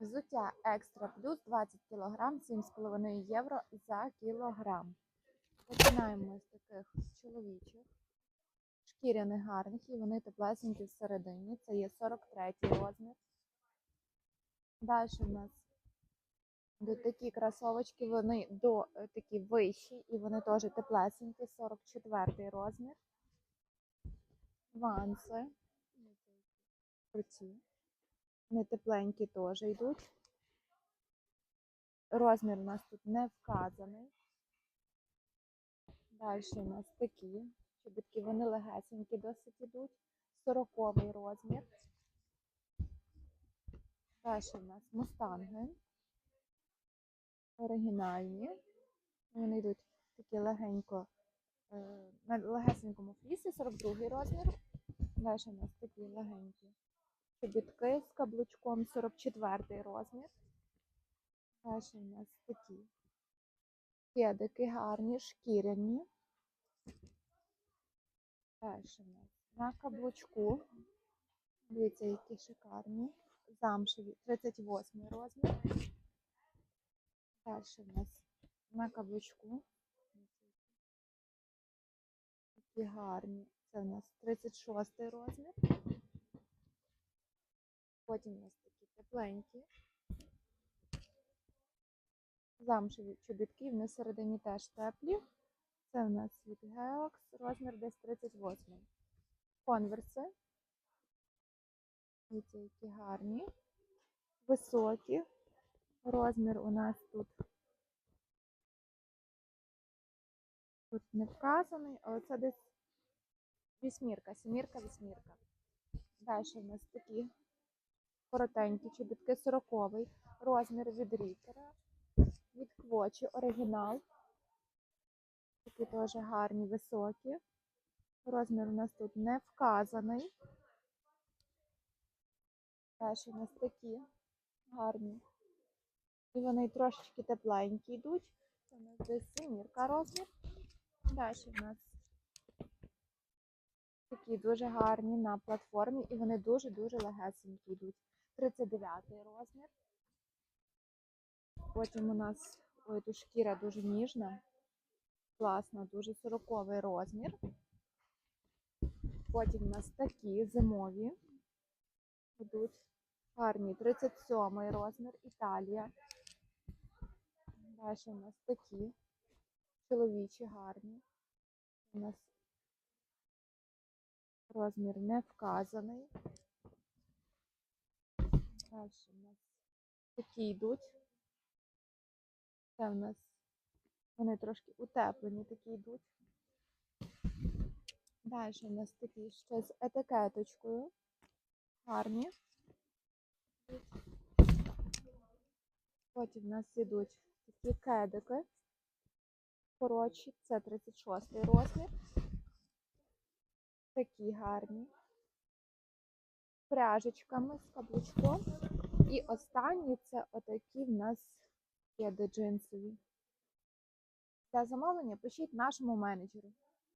Взуття екстра плюс 20 кг, 7,5 євро за кілограм. Починаємо з таких чоловічих, шкіряних гарних, і вони теплесенькі всередині. Це є 43 розмір. Далі в нас такі кросовочки, вони до е, такі вищі, і вони теж теплесенькі, 44 розмір. Ванси. Круті. Вони тепленькі теж йдуть. Розмір у нас тут не вказаний. Далі у нас такі чобітки, вони легесенькі досить ідуть. 40 розмір. Далі у нас мустанги. Оригінальні. Вони йдуть такі легенько, е, на легесенькому флісі, 42 розмір. Далі у нас такі легенькі чобітки з каблучком 44 розмір. Далі у нас такі кедики гарні, шкіряні. Далі у нас на каблучку. Дивіться, які шикарні. Замшеві 38 розмір. Далі у нас на каблучку. Такі гарні. Це у нас 36 розмір. Потім у нас такі тепленькі. Замшеві чобітки, вони всередині теж теплі. Це у нас від Geox, розмір десь 38. Конверси. Дивіться, які гарні. Високі. Розмір у нас тут. Тут не вказаний, але це десь вісьмірка, сімірка, вісьмірка. Далі у нас такі коротенькі чобітки 40 розмір від рікера, від квочі, оригінал. Такі теж гарні, високі. Розмір у нас тут не вказаний. Далі у нас такі гарні. І вони трошечки тепленькі йдуть. Це у нас десь семірка розмір. Далі у нас такі дуже гарні на платформі, і вони дуже-дуже легесенькі йдуть. 39 розмір. Потім у нас ой, тут шкіра дуже ніжна, класна, дуже 40 розмір. Потім у нас такі зимові йдуть гарні, 37 розмір, Італія. Далі у нас такі чоловічі гарні. У нас розмір не вказаний. Далі у нас такі йдуть. Це в нас вони трошки утеплені такі йдуть. Далі у нас такі ще з етикеточкою. Гарні. Потім у нас йдуть такі кедики. Коротші, це 36 розмір. Такі гарні. Пряжечками, з каблучком. І останні це отакі в нас кеди джинсові. Для замовлення пишіть нашому менеджеру.